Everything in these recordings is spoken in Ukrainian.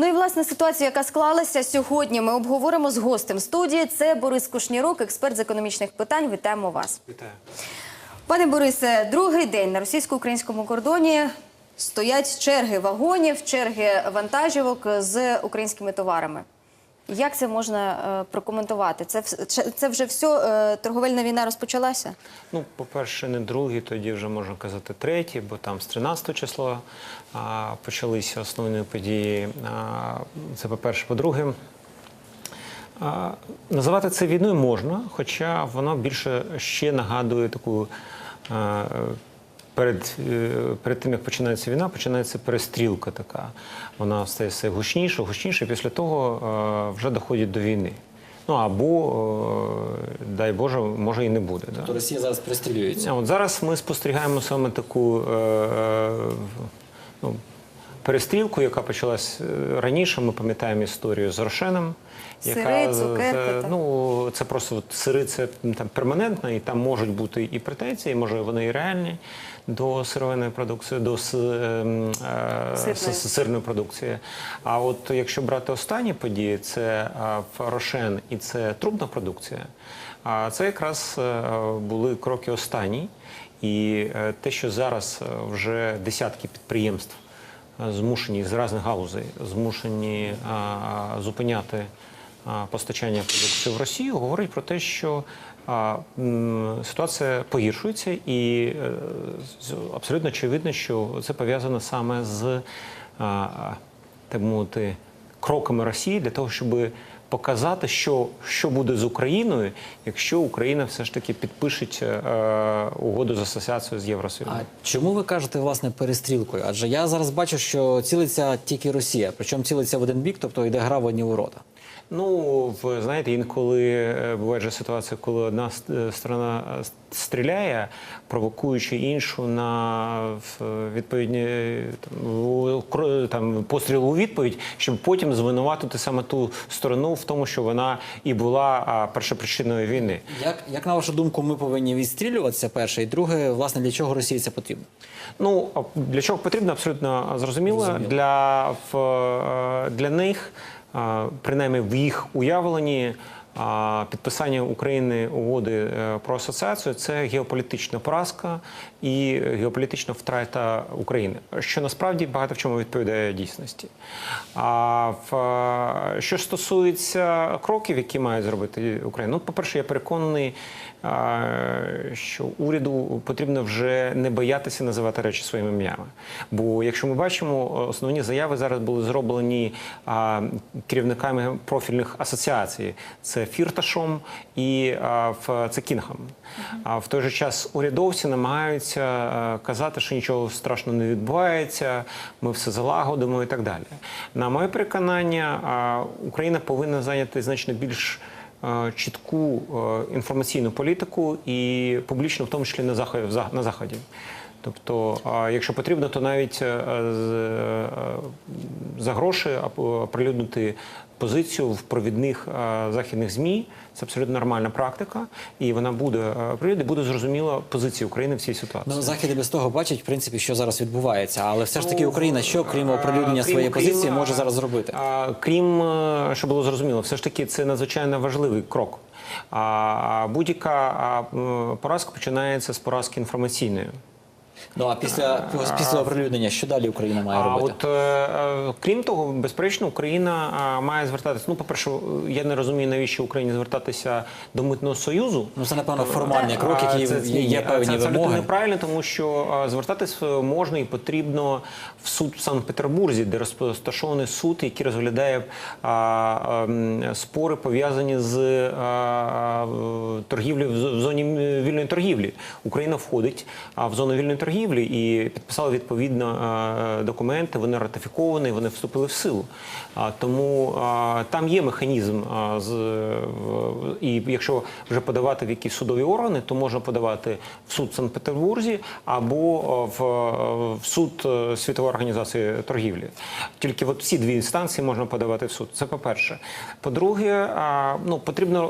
Ну і власне ситуацію, яка склалася сьогодні, ми обговоримо з гостем студії. Це Борис Кушнірук, експерт з економічних питань. Вітаємо вас. Вітаю. Пане Борисе, другий день на російсько-українському кордоні стоять черги вагонів, черги вантажівок з українськими товарами. Як це можна е, прокоментувати? Це, це вже все, е, торговельна війна розпочалася? Ну, по-перше, не другий, тоді вже можна казати третій, бо там з 13 числа а, почалися основні події. А, це по-перше, по-друге. Називати це війною можна, хоча воно більше ще нагадує таку. Перед, е, перед тим, як починається війна, починається перестрілка така. Вона стає все гучніше, гучніше, і після того е, вже доходить до війни. Ну або, е, дай Боже, може і не буде. Да? Росія зараз пристрілюється. От зараз ми спостерігаємо саме таку е, ну, перестрілку, яка почалась раніше. Ми пам'ятаємо історію з Рошеном. Сири, цукерки, ну, це просто от, сири, це там перманентно, і там можуть бути і претензії, може вони і реальні до сировинної продукції, до ем, е, Сирної. продукції. А от якщо брати останні події, це а, Рошен і це трубна продукція. А це якраз е, були кроки останні. І е, те, що зараз е, вже десятки підприємств е, змушені з різних галузей змушені зупиняти постачання продукції в Росію, говорить про те, що ситуація погіршується, і е, абсолютно очевидно, що це пов'язано саме з так мовити кроками Росії для того, щоб показати, що, що буде з Україною, якщо Україна все ж таки підпише е, угоду з асоціацією з Євросоюзом. А чому ви кажете власне перестрілкою? Адже я зараз бачу, що цілиться тільки Росія, причому цілиться в один бік, тобто йде гра в одні ворота. Ну, ви знаєте, інколи е, буває же ситуація, коли одна е, сторона е, стріляє, провокуючи іншу на в- відповідні там, там постріл у відповідь, щоб потім звинуватити саме ту сторону в тому, що вона і була першопричиною війни. Як, як на вашу думку, ми повинні відстрілюватися перше, і друге, власне, для чого Росії це потрібно? Ну для чого потрібно, абсолютно зрозуміло. Зрозуміло. Для, в, для них, принаймні в їх уявленні, підписання України угоди е, про асоціацію це геополітична поразка і геополітична втрата України, що насправді багато в чому відповідає дійсності. А в, е, що стосується кроків, які має зробити Україна, ну, по-перше, я переконаний, е, що уряду потрібно вже не боятися називати речі своїми ім'ями. Бо якщо ми бачимо, основні заяви зараз були зроблені керівниками профільних асоціацій: це Фірташом і в це Кінгом. А в той же час урядовці намагаються е, казати, що нічого страшного не відбувається, ми все залагодимо і так далі. На моє переконання, Україна повинна зайняти значно більш е, чітку е, інформаційну політику і публічно, в тому числі на заході. Тобто, якщо потрібно, то навіть е, е, за гроші оприлюднити позицію в провідних західних змі. Це абсолютно нормальна практика, і вона буде е, і буде зрозуміла позиція України в цій ситуації. Ну, захід і без того бачать, в принципі, що зараз відбувається. Але все ж таки Ну, Україна, що крім оприлюднення крім- своєї крім, позиції, може зараз зробити? Крім, що було зрозуміло, все ж таки це надзвичайно важливий крок. А будь-яка поразка починається з поразки інформаційної. Ну а після після оприлюднення, що далі Україна має А от е, е, крім того, безперечно, Україна має звертатися. Ну, по-перше, я не розумію, навіщо Україні звертатися до митного союзу. Ну це напевно формальний А, крок, який це- є, є певні це вимоги. неправильно, тому що звертатись е, можна і потрібно в суд в Санкт-Петербурзі, де розташований суд, який розглядає а, а, спори пов'язані з а, торгівлею в зоні вільної торгівлі. Україна входить в зону вільної торгівлі і підписала відповідно документи. Вони ратифіковані, вони вступили в силу. Тому там є механізм. і якщо вже подавати в якісь судові органи, то можна подавати в суд в Санкт-Петербурзі або в, суд е, Світової організації торгівлі. Тільки от ці дві інстанції можна подавати в суд. Це по-перше. По-друге, ну потрібно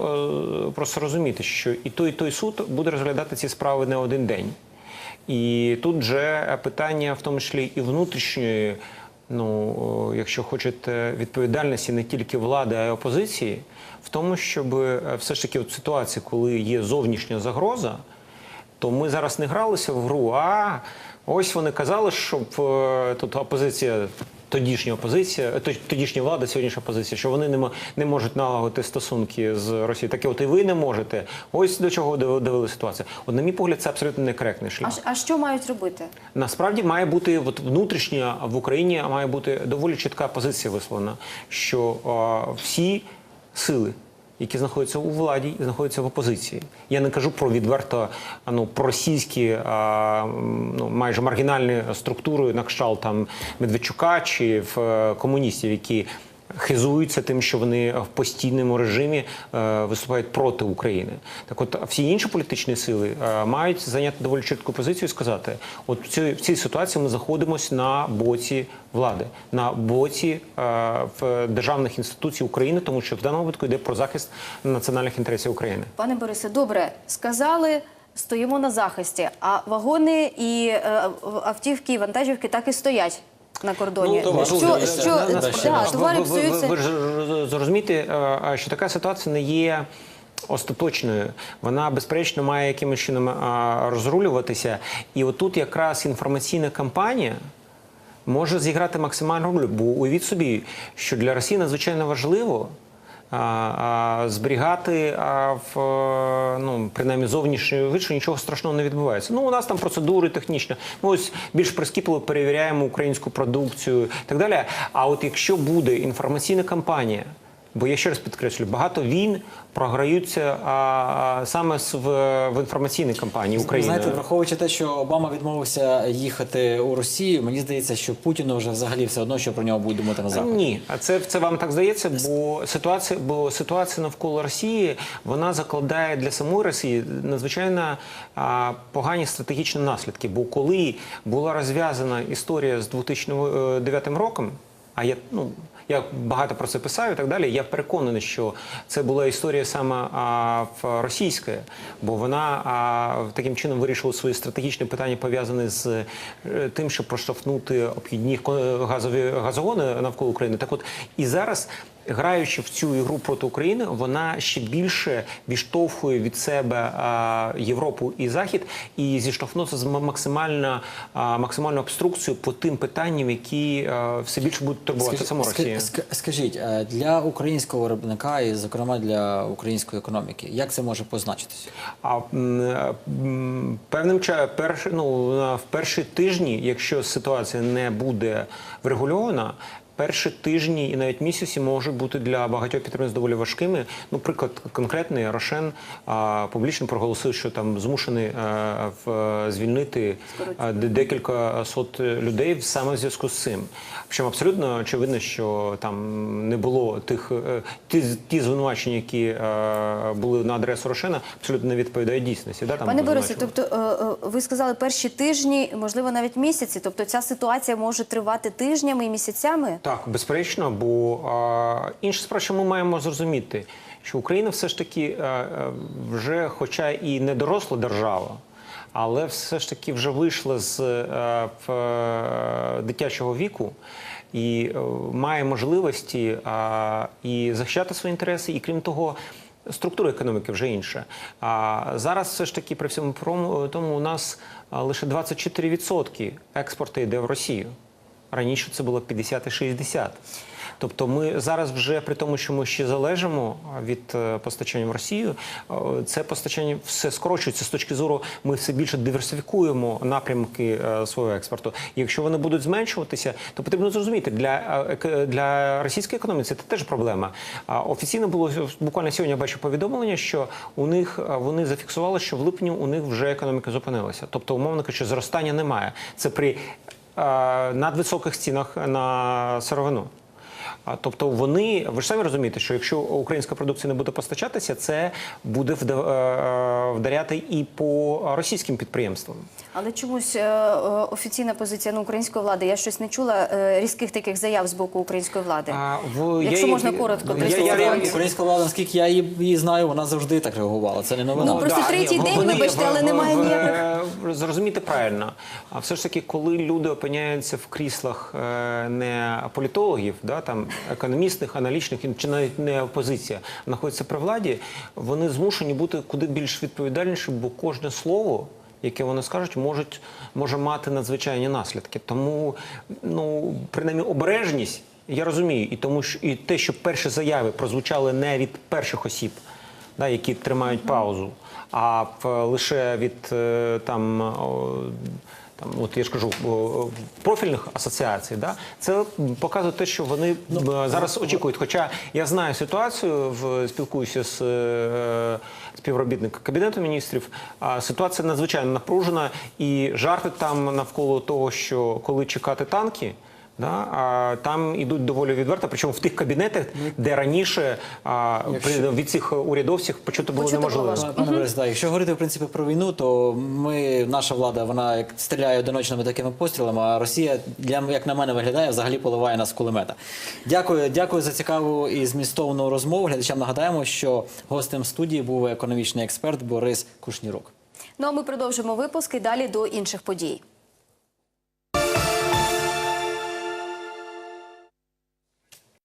е, просто розуміти, що і той, і той суд буде розглядати ці справи не один день. І тут вже питання, в тому числі і внутрішньої ну, якщо хочете, відповідальності не тільки влади, а й опозиції, в тому, щоб е, все ж таки в ситуації, коли є зовнішня загроза, то ми зараз не гралися в гру, а ось вони казали, щоб е, тут опозиція. Тодішня опозиція, е, тодішня влада, сьогоднішня опозиція, що вони не, не можуть налагодити стосунки з Росією. Таке, от і ви не можете. Ось до чого дов- довели ситуація. От, на мій погляд, це абсолютно некоректний шлях. А, а що мають робити? Насправді має бути от внутрішня в Україні має бути доволі чітка позиція висловлена, що а, всі сили, які знаходяться у владі, і знаходяться в опозиції. Я не кажу про відверто ну, проросійські, а, ну, майже маргінальні структури на кшталт там Медведчука чи в е, комуністів, які хизуються тим, що вони в постійному режимі е, виступають проти України. Так, от всі інші політичні сили е, мають зайняти доволі чітку позицію і сказати: от в цій, ситуації ми знаходимося на боці влади, на боці е, державних інституцій України, тому що в даному випадку йде про захист національних інтересів України. Пане Борисе, добре, сказали, стоїмо на захисті, а вагони і автівки, і вантажівки так і стоять на кордоні. Ну, що, що, да, да, да, ще раз. товари ви, ви, ви, псуються. ви ж зрозумієте, е, що така ситуація не є. Остаточною вона безперечно має якимось чином розрулюватися, і отут якраз інформаційна кампанія може зіграти максимальну роль. Бо уявіть собі, що для Росії надзвичайно важливо зберігати а, в е, ну принаймні зовнішньою вид, що нічого страшного не відбувається. Ну у нас там процедури технічні. Ми ось більш прискіпливо перевіряємо українську продукцію і так далі. А от якщо буде інформаційна кампанія. Бо я ще раз підкреслю, багато війн програються а, а, саме в, в інформаційній кампанії України. знаєте, враховуючи те, що Обама відмовився їхати у Росію, мені здається, що Путіну вже взагалі все одно, що про нього будуть думати на заході. Ні, а це, це вам так здається, бо ситуація, бо ситуація навколо Росії вона закладає для самої Росії надзвичайно а, погані стратегічні наслідки. Бо коли була розв'язана історія з 2009 роком, а я ну. Я багато про це писав і так далі. Я переконаний, що це була історія саме а, російська, бо вона а, таким чином вирішила свої стратегічні питання, пов'язані з е, тим, щоб проштовхнути обхідні газові газогони навколо України. Так от і зараз. Граючи в цю ігру проти України, вона ще більше відштовхує від себе Європу і Захід і зіштовхнутися з максимально а, максимальною обструкцією по тим питанням, які все більше будуть турбувати саму Росію. Скажіть, е, для українського виробника і, зокрема, для української економіки, як це може позначитися? А е, певним перш, ну, в перші тижні, якщо ситуація не буде врегульована, перші тижні і навіть місяці можуть бути для багатьох підприємств доволі важкими. Ну, приклад конкретний Рошен а, публічно проголосив, що там змушений е, в, звільнити е, де- декілька сот людей саме в зв'язку з цим. Причому абсолютно очевидно, що там не було тих е, ті, ті звинувачення, які е, були на адресу Рошена, абсолютно не відповідають дійсності. Да, там Пане Борисе, тобто е, е, ви сказали перші тижні, можливо, навіть місяці. Тобто ця ситуація може тривати тижнями і місяцями. Так, безперечно, бо а, інша справа, що ми маємо зрозуміти, що Україна все ж таки а, а, вже, хоча і не доросла держава, але все ж таки вже вийшла з а, в, а, дитячого віку. І е, має можливості а, і захищати свої інтереси, і крім того, структура економіки вже інша. А зараз все ж таки при всьому тому у нас лише 24% експорту йде в Росію. Раніше це було 50 і 60. Тобто ми зараз вже при тому, що ми ще залежимо від е, постачання в Росію, е, це постачання все скорочується з точки зору. Ми все більше диверсифікуємо напрямки е, свого експорту. Якщо вони будуть зменшуватися, то потрібно зрозуміти для, е, для російської економіки це теж проблема. Офіційно було буквально сьогодні. Я бачу повідомлення, що у них е, вони зафіксували, що в липні у них вже економіка зупинилася. Тобто, умовно кажучи, зростання немає. Це при е, надвисоких цінах на сировину. А тобто вони, ви ж самі розумієте, що якщо українська продукція не буде постачатися, це буде е, е, вдаряти і по російським підприємствам. Але чомусь е, офіційна позиція ну, української влади. Я щось не чула е, різких таких заяв з боку української влади. А, в, Якщо я- можна коротко, я- я- я- Українська влада, наскільки я її, її знаю, вона завжди так реагувала. Це не новина. Ну, просто третій ні, день, вони- вибачте, але в- немає в- ніяких- Зрозумійте правильно. А все ж таки, коли люди опиняються в кріслах не політологів, да, там, економістних, аналітичних, чи навіть не опозиція, а знаходяться при владі, вони змушені бути куди більш відповідальніші, бо кожне слово. Яке вони скажуть, можуть може мати надзвичайні наслідки. Тому ну принаймні обережність я розумію, і тому що і те, що перші заяви прозвучали не від перших осіб, да, які тримають паузу, а лише від е, там. Там, от я ж кажу, профільних асоціацій, да, це показує те, що вони ну, зараз очікують. Хоча я знаю ситуацію, в, спілкуюся з е, співробітником Кабінету міністрів, а ситуація надзвичайно напружена, і жарти там навколо того, що коли чекати танки. Да, а там ідуть доволі відверто, причому в тих кабінетах, де раніше а, при- від цих урядовців почути було Почути було неможливо. важко. Пане Борис, да, якщо говорити в принципі про війну, то ми, наша влада, вона як стріляє одиночними такими пострілами, а Росія, для як на мене, виглядає, взагалі поливає нас з кулемета. Дякую, дякую за цікаву і змістовну розмову. Глядачам нагадаємо, що гостем студії був економічний експерт Борис Кушнірук. Ну а ми продовжимо випуск і далі до інших подій.